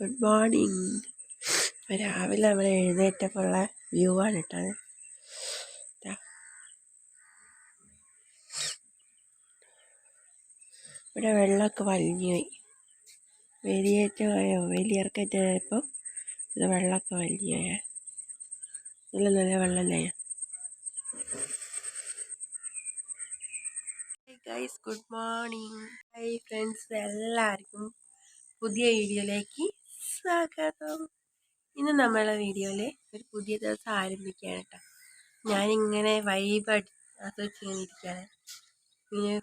Good morning രാവിലെ നമ്മൾ എഴുന്നേറ്റപ്പോഴുള്ള view ആണ് ഇട്ടത് ദാ. ഇവിടെ വെള്ളമൊക്കെ വലിഞ്ഞു പോയി. വേലിയേറ്റമായോ വേലിയിറക്കറ്റായപ്പോൾ ഇത് വെള്ളമൊക്കെ വലിഞ്ഞു പോയ. നല്ല നല്ല വെള്ളമല്ലേ guys good morning hi friends എല്ലാവർക്കും പുതിയ വീഡിയോയിലേക്ക് സ്വാഗതം ഇന്ന് നമ്മളെ വീഡിയോയിൽ ഒരു പുതിയ ദിവസം ആരംഭിക്കുകയാണ് കേട്ടോ. ഞാനിങ്ങനെ വൈബ് ഇരിക്കുകയാണ് ഇങ്ങനെ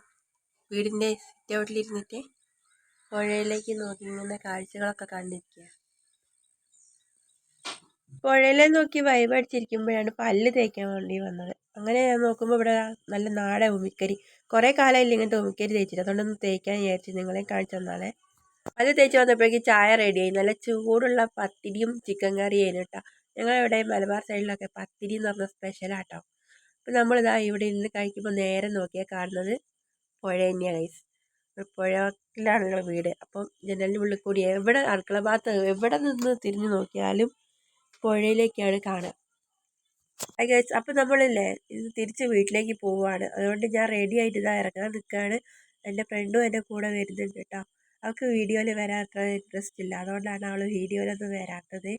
വീടിന്റെ സിറ്റ് ഔട്ടിലിരുന്നിട്ട് പുഴയിലേക്ക് നോക്കി ഇങ്ങനെ കാഴ്ചകളൊക്കെ കണ്ടിരിക്കുക പുഴയിലെ നോക്കി വൈബ് അടിച്ചിരിക്കുമ്പോഴാണ് പല്ല് തേക്കാൻ വേണ്ടി വന്നത്. അങ്ങനെ ഞാൻ നോക്കുമ്പോൾ ഇവിടെ നല്ല നാടൻ ഉമിക്കരി. കുറേ കാലമായില്ല ഇങ്ങനത്തെ ഉമിക്കരി തേച്ചിട്ട്. അതുകൊണ്ടൊന്ന് തേക്കാൻ വിചാരിച്ചു നിങ്ങളെയും കാണിച്ചു തന്നാലേ അത് തേച്ച് വന്നപ്പോഴേക്കും ചായ റെഡിയായി നല്ല ചൂടുള്ള പത്തിരിയും ചിക്കൻ കറിയും കേട്ടോ. ഞങ്ങളിവിടെ മലബാർ സൈഡിലൊക്കെ പത്തിരി എന്ന് പറഞ്ഞ സ്പെഷ്യലാട്ടോ അപ്പം നമ്മളിതാ ഇവിടെ ഇരുന്ന് കഴിക്കുമ്പോൾ നേരെ നോക്കിയാൽ കാണുന്നത് പുഴ തന്നെയാണ് ഗൈസ് പുഴയിലാണ് വീട്. അപ്പം ജനലിന്റെ ഉള്ളിൽ കൂടി എവിടെ അടുക്കള ഭാഗത്ത് എവിടെ നിന്ന് തിരിഞ്ഞു നോക്കിയാലും പുഴയിലേക്കാണ് കാണുക ഗൈസ് അപ്പം നമ്മളില്ലേ ഇന്ന് തിരിച്ച് വീട്ടിലേക്ക് പോവുകയാണ് അതുകൊണ്ട് ഞാൻ റെഡി ആയിട്ട് ഇതാ ഇറങ്ങാൻ നിൽക്കുകയാണ് എന്റെ ഫ്രണ്ടും എന്റെ കൂടെ വരുന്നുണ്ട് കേട്ടോ. അവൾക്ക് വീഡിയോയിൽ വരാൻ അത്ര ഇൻട്രസ്റ്റ് ഇല്ല. അതുകൊണ്ടാണ് അവൾ വീഡിയോയിലൊന്നും വരാത്തത്.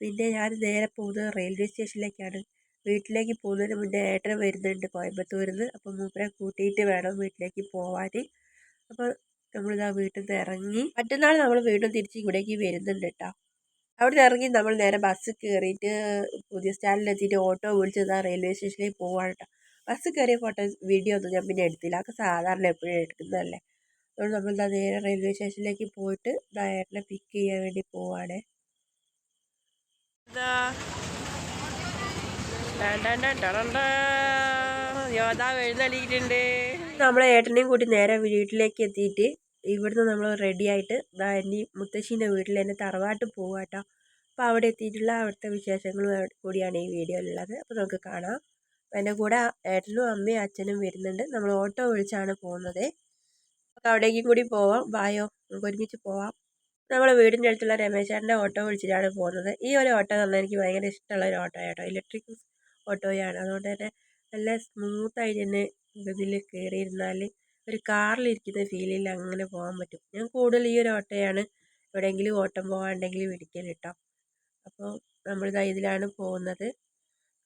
പിന്നെ ഞാൻ നേരെ പോകുന്നത് റെയിൽവേ സ്റ്റേഷനിലേക്കാണ് വീട്ടിലേക്ക് പോകുന്നതിന് മുന്നേ ഏട്ടൻ വരുന്നുണ്ട് കോയമ്പത്തൂരിൽ നിന്ന് അപ്പോൾ മൂപ്പരെ കൂട്ടിയിട്ട് വേണം വീട്ടിലേക്ക് പോവാൻ അപ്പോൾ നമ്മളിതാ വീട്ടിൽ നിന്ന് ഇറങ്ങി മറ്റന്നാൾ നമ്മൾ വീണ്ടും തിരിച്ച് ഇവിടേക്ക് വരുന്നുണ്ട് കേട്ടോ അവിടെ നിന്ന് ഇറങ്ങി നമ്മൾ നേരെ ബസ് കയറിയിട്ട് പുതിയ സ്റ്റാൻഡിലെത്തിയിട്ട് ഓട്ടോ വിളിച്ച് റെയിൽവേ സ്റ്റേഷനിലേക്ക് പോവാണ് കേട്ടോ ബസ് കയറിയ ഫോട്ടോ വീഡിയോ ഒന്നും ഞാൻ പിന്നെ എടുത്തില്ല. അതൊക്കെ സാധാരണ എപ്പോഴും എടുക്കുന്നതല്ലേ. അതുകൊണ്ട് നമ്മൾ എന്താ നേരെ റെയിൽവേ സ്റ്റേഷനിലേക്ക് പോയിട്ട് ഏട്ടനെ പിക്ക് ചെയ്യാൻ വേണ്ടി പോവാണ്. എഴുന്നള്ളിയിട്ടുണ്ട്. നമ്മളെ ഏട്ടനെയും കൂട്ടി നേരെ വീട്ടിലേക്ക് എത്തിയിട്ട് ഇവിടുന്ന് നമ്മൾ റെഡി ആയിട്ട് ഇനി മുത്തശ്ശീന്റെ വീട്ടിൽ തന്നെ തറവാട്ട് പോവാട്ടോ. അപ്പോൾ അവിടെ എത്തിയിട്ടുള്ള അവിടുത്തെ വിശേഷങ്ങളും കൂടിയാണ് ഈ വീഡിയോയിലുള്ളത്. അപ്പോൾ നമുക്ക് കാണാം. എന്റെ കൂടെ ഏട്ടനും അമ്മയും അച്ഛനും വരുന്നുണ്ട്. നമ്മൾ ഓട്ടോ വിളിച്ചാണ് പോകുന്നത്. നമുക്ക് അവിടേക്കും കൂടി പോവാം. ബായോ നമുക്ക് ഒരുമിച്ച് പോവാം. നമ്മളെ വീടിന്റെ അടുത്തുള്ള രമേശേട്ടന്റെ ഓട്ടോ വിളിച്ചിട്ടാണ് പോകുന്നത്. ഈ ഒരു ഓട്ടോ തന്നെ എനിക്ക് ഭയങ്കര ഇഷ്ടമുള്ള ഒരു ഓട്ടോ ആട്ടോ ഇലക്ട്രിക് ഓട്ടോയാണ്. അതുകൊണ്ട് തന്നെ നല്ല സ്മൂത്തായിട്ട് തന്നെ ഇതിൽ കയറിയിരുന്നാൽ ഒരു കാറിലിരിക്കുന്ന ഫീലിൽ അങ്ങനെ പോകാൻ പറ്റും. ഞാൻ കൂടുതൽ ഈ ഒരു ഓട്ടോയാണ് എവിടെയെങ്കിലും ഓട്ടം പോകാണ്ടെങ്കിൽ വിളിക്കൽ കേട്ടോ. അപ്പോൾ നമ്മളിതാ ഇതിലാണ് പോകുന്നത്.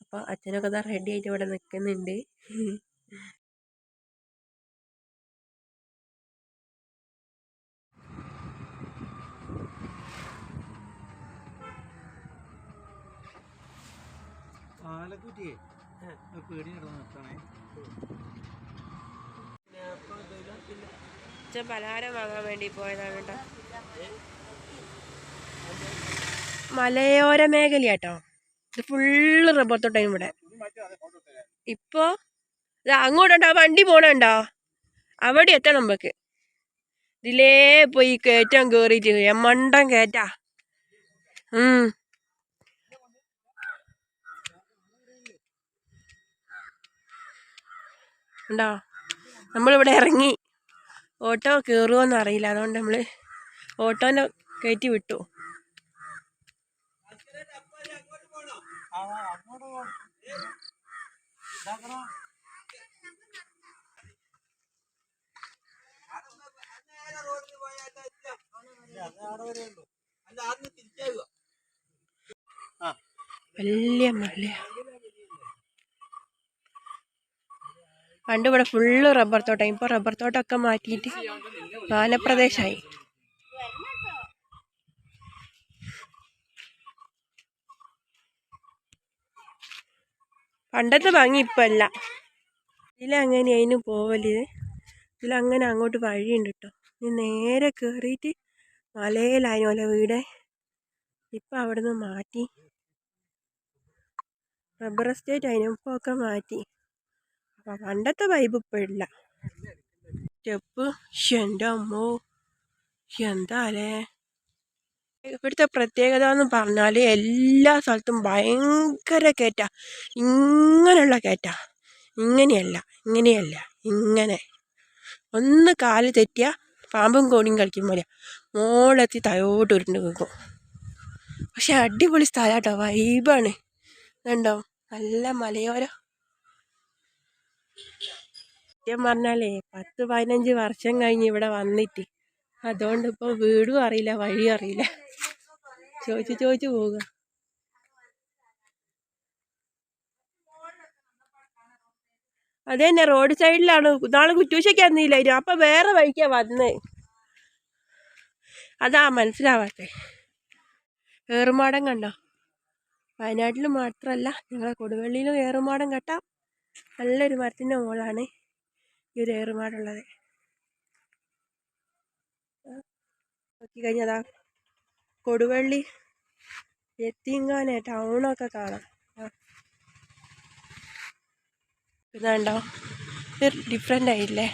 അപ്പോൾ അച്ഛനൊക്കെ ഇതാ റെഡി ആയിട്ട് ഇവിടെ നിൽക്കുന്നുണ്ട്. പാലക്കുറ്റിയെ പേടി കിടന്ന് നിർത്തണേ. അച്ഛൻ പലഹാരം വാങ്ങാൻ വേണ്ടി പോയതാണ് കേട്ടോ മലയോര മേഖലയാട്ടോ. ഇത് ഫുള്ള് റബ്ബർ തൊട്ടാണ് ഇവിടെ. ഇപ്പോ അങ്ങോട്ടുണ്ടോ? വണ്ടി പോണുണ്ടോ? അവിടെ എത്തണം നമുക്ക് ഇതിലേ പോയി കയറ്റം കേറിയിട്ട് എമ്മണ്ടം കയറ്റാ. ഉണ്ടോ നമ്മളിവിടെ ഇറങ്ങി. ഓട്ടോ കയറുമോയെന്ന് അറിയില്ല. അതുകൊണ്ട് നമ്മൾ ഓട്ടോനെ കയറ്റി വിട്ടു. വലിയ മലയാണ് പണ്ട് ഇവിടെ ഫുള്ള് റബ്ബർ തോട്ടം ഇപ്പോൾ റബ്ബർ തോട്ടമൊക്കെ മാറ്റിയിട്ട് വനപ്രദേശമായി പണ്ടത്തെ ഭംഗി ഇപ്പല്ല. അല്ല ഇതിലങ്ങനെ അതിന് പോവൽ. ഇതിലങ്ങനെ അങ്ങോട്ട് വഴിയുണ്ട് കേട്ടോ ഇനി നേരെ കയറിയിട്ട് മലയിലായിരുന്നു വീട്. ഇപ്പം അവിടുന്ന് മാറ്റി. റബ്ബർ എസ്റ്റേറ്റ് അതിനൊപ്പമൊക്കെ മാറ്റി. പണ്ടത്തെ വൈബ് ഇപ്പോഴില്ല സ്റ്റെപ്പ് എന്റെ അമ്മോ എന്താലേ? ഇവിടുത്തെ പ്രത്യേകത എന്ന് പറഞ്ഞാൽ എല്ലാ സ്ഥലത്തും ഭയങ്കര കയറ്റ ഇങ്ങനെയുള്ള കയറ്റ ഇങ്ങനെയല്ല ഇങ്ങനെയല്ല ഇങ്ങനെ. ഒന്ന് കാൽ തെറ്റിയ പാമ്പും കോണിയും കളിക്കും പോലെ മോളെത്തി തയോട്ട് ഉരുണ്ട് നിൽക്കും പക്ഷെ അടിപൊളി സ്ഥലം കേട്ടോ വൈബാണ് ഇതുണ്ടോ നല്ല മലയോരം സത്യം പറഞ്ഞാലേ പത്ത് പതിനഞ്ച് വർഷം കഴിഞ്ഞ് ഇവിടെ വന്നിട്ട്. അതുകൊണ്ട് ഇപ്പോൾ വീടും അറിയില്ല വഴിയും അറിയില്ല. ചോദിച്ച് ചോദിച്ച് പോവുക. അത് തന്നെ റോഡ് സൈഡിലാണ്. നാളെ കുറ്റൂശയ്ക്ക് വന്നില്ലായിരുന്നു അപ്പം വേറെ വഴിക്കാ വന്ന്. അതാ മനസ്സിലാവാത്തെ. ഏറുമാടം കണ്ടോ? വയനാട്ടിൽ മാത്രമല്ല ഞങ്ങളെ കൊടുവള്ളിയിലും ഏറുമാടം കെട്ടാം. നല്ലൊരു മരത്തിന്റെ മുകളാണ് ഈ ഒരു ഏറുമാടുള്ളത് നോക്കി കഴിഞ്ഞതാ കൊടുവള്ളി എത്തിങ്കാനെ ടൗണൊക്കെ കാണാം. ഇതാണ്ടോ ഇത് ഡിഫറെന്റ് ആയില്ലേ?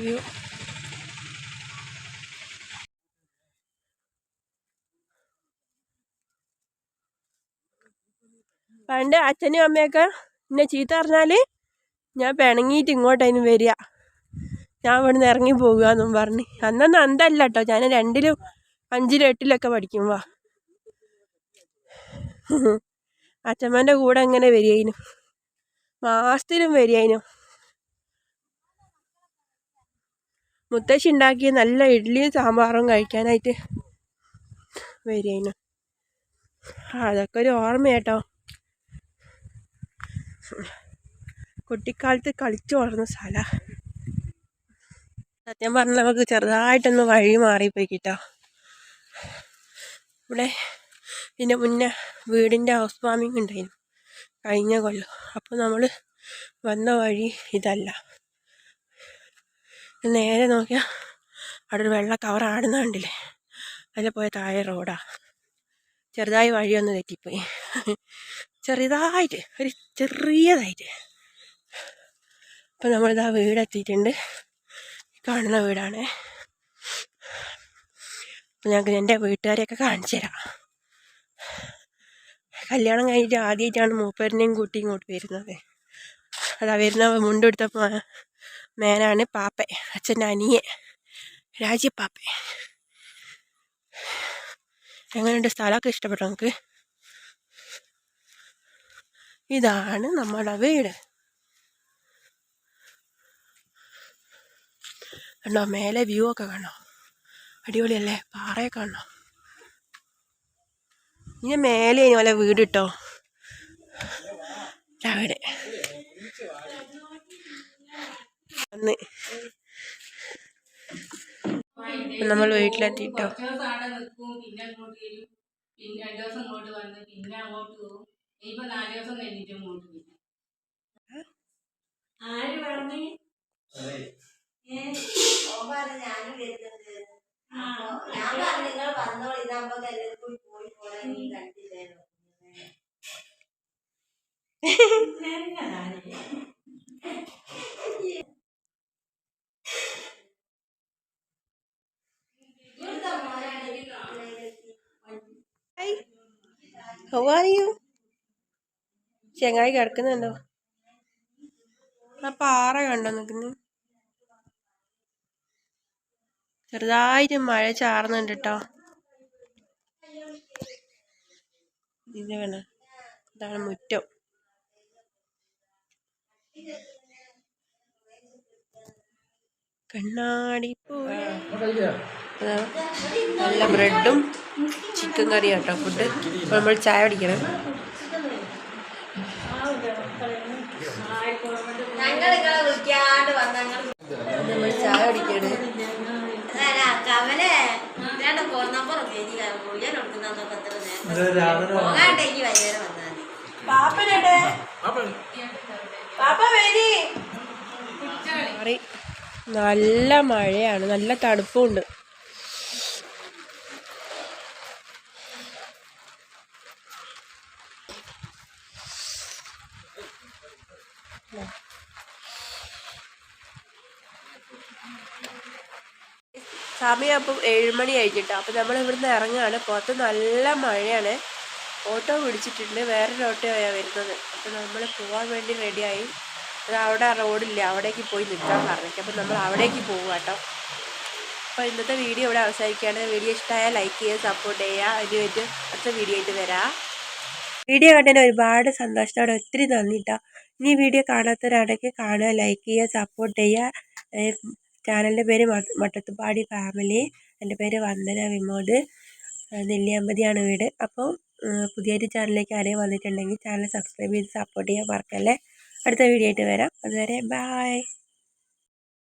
വ്യൂ. പണ്ട് അച്ഛനും അമ്മയൊക്കെ എന്നെ ചീത്ത പറഞ്ഞാൽ ഞാൻ പിണങ്ങിയിട്ട് ഇങ്ങോട്ടായിരുന്നു വരിക. ഞാൻ ഇവിടുന്ന് ഇറങ്ങി പോകുക എന്നും പറഞ്ഞ്. അന്നൊന്നും അന്തല്ല കേട്ടോ ഞാൻ രണ്ടിലും അഞ്ചിലും എട്ടിലൊക്കെ പഠിക്കുമ്പോൾ അച്ഛമ്മേന്റെ കൂടെ എങ്ങനെ വരികയിനും മാസത്തിലും വരികയിനും മുത്തശ്ശി ഉണ്ടാക്കിയ നല്ല ഇഡ്ഡലിയും സാമ്പാറും കഴിക്കാനായിട്ട് വരികയിനും അതൊക്കെ ഒരു ഓർമ്മ കേട്ടോ കുട്ടിക്കാലത്ത് കളിച്ചു വളർന്ന സ്ഥല. സത്യം പറഞ്ഞാൽ നമുക്ക് ചെറുതായിട്ടൊന്ന് വഴി മാറിപ്പോയി കേട്ടോ ഇവിടെ ഇതിന്റെ മുന്നേ വീടിന്റെ ഹൗസ് വാമിങ് ഉണ്ടായിരുന്നു. കഴിഞ്ഞ കൊല്ലം. അപ്പോൾ നമ്മൾ വന്ന വഴി ഇതല്ല. നേരെ നോക്കിയാൽ അവിടെ ഒരു വെള്ള കവർ ആടുന്ന കണ്ടില്ലേ? അതിൽ പോയ താഴെ റോഡാ ചെറുതായി വഴിയൊന്ന് തെറ്റിപ്പോയി. ചെറുതായിട്ട് ഒരു ചെറിയതായിട്ട്. അപ്പം നമ്മളിതാ വീടെത്തിയിട്ടുണ്ട്. കാണുന്ന വീടാണ്. അപ്പം ഞങ്ങൾക്ക് എന്റെ വീട്ടുകാരെയൊക്കെ കാണിച്ചു തരാം. കല്യാണം കഴിഞ്ഞിട്ട് ആദ്യമായിട്ടാണ് മൂപ്പരിനെയും കൂട്ടി ഇങ്ങോട്ട് വരുന്നത്. അതാ വരുന്ന മുണ്ടെടുത്ത മേനാണ് പാപ്പ അച്ഛന്റെ അനിയെ രാജ്യപ്പാപ്പ എങ്ങനെയുണ്ട് സ്ഥലമൊക്കെ ഇഷ്ടപ്പെട്ടു നമുക്ക് ഇതാണ് നമ്മുടെ വീട്. കണ്ടോ മേലെ വ്യൂ ഒക്കെ കാണോ അടിപൊളിയല്ലേ പാറയൊക്കെ കാണോ ഇനി മേലെ ഇനി പോലെ വീട് കിട്ടോ അവിടെ. നമ്മൾ വീട്ടിലെത്തിട്ടോ പിന്നെ രണ്ടു ദിവസം ഇങ്ങോട്ട് വന്ന്. പിന്നെ അങ്ങോട്ട് പോകും ഇപ്പൊ നാല് ദിവസം കഴിഞ്ഞിട്ട് അങ്ങോട്ട് വരും ആര് പറഞ്ഞു? ഞാനും വരുന്നുണ്ട് അപ്പൊ ഞാൻ പറഞ്ഞു നിങ്ങൾ വന്നോളൂ. ഇതാകുമ്പോ എല്ലാവർക്കും പോയി പോരാൻ നീ കണ്ടില്ലായിരുന്നു ഇവിടുത്തെ മോനാണെങ്കിൽ ഹായ് ഹൗ ആർ യു ചെങ്ങായി കിടക്കുന്നുണ്ടോ? ആ പാറ കണ്ടോ നിൽക്കുന്നു ചെറുതായിട്ട് മഴ ചാർന്നുണ്ട് കേട്ടോ ഇത് വേണം. ഇതാണ് മുറ്റം. കണ്ണാടി നല്ല ബ്രെഡും ചിക്കൻ കറിയും കേട്ടോ ഫുഡ് നമ്മൾ ചായ പിടിക്കണം നമ്മൾ ചായ കുടിക്കണ്. കൊടുക്കുന്നതൊക്കെ പോകാണ്ടെങ്കിൽ വൈകുന്നേരം വന്നാൽ മതി. പാപ്പനടെ പാപ്പ വരി. നല്ല മഴയാണ്. നല്ല തണുപ്പുണ്ട്. സമയം ഏഴ് മണി കഴിഞ്ഞിട്ടോ. അപ്പോൾ നമ്മൾ ഇവിടുന്ന് ഇറങ്ങുകയാണ് പുറത്ത് നല്ല മഴയാണ്. ഓട്ടോ പിടിച്ചിട്ടുണ്ട്. വേറൊരു ഓട്ടോയാണ് വരുന്നത്. അപ്പോൾ നമ്മൾ പോകാൻ വേണ്ടി റെഡിയായി. അവിടെ റോഡില്ല. അവിടേക്ക് പോയി നിൽക്കാൻ പറഞ്ഞിട്ട്. അപ്പം നമ്മൾ അവിടേക്ക് പോകുക കേട്ടോ അപ്പോൾ ഇന്നത്തെ വീഡിയോ ഇവിടെ അവസാനിക്കുകയാണ്. വീഡിയോ ഇഷ്ടമായാൽ ലൈക്ക് ചെയ്യുക സപ്പോർട്ട് ചെയ്യുക. അതിനുവേണ്ടി അടുത്ത വീഡിയോ ആയിട്ട് വരാം. വീഡിയോ കണ്ടതിന് ഒരുപാട് സന്തോഷത്തോടെ ഒത്തിരി നന്ദി കേട്ടോ ഇനി വീഡിയോ കാണാത്തവരാണെങ്കിൽ കാണുക ലൈക്ക് ചെയ്യുക സപ്പോർട്ട് ചെയ്യുക. ചാനലിന്റെ പേര് മട്ടത്തുപാടി ഫാമിലി. എന്റെ പേര് വന്ദന വിമോദ്. നെല്ലിയാമ്പതിയാണ് വീട്. അപ്പോൾ പുതിയൊരു ചാനലിലേക്ക് ആരെയും വന്നിട്ടുണ്ടെങ്കിൽ ചാനൽ സബ്സ്ക്രൈബ് ചെയ്ത് സപ്പോർട്ട് ചെയ്യാൻ മറക്കല്ലേ. അടുത്ത വീഡിയോ ആയിട്ട് വരാം. അതുവരെ ബായ്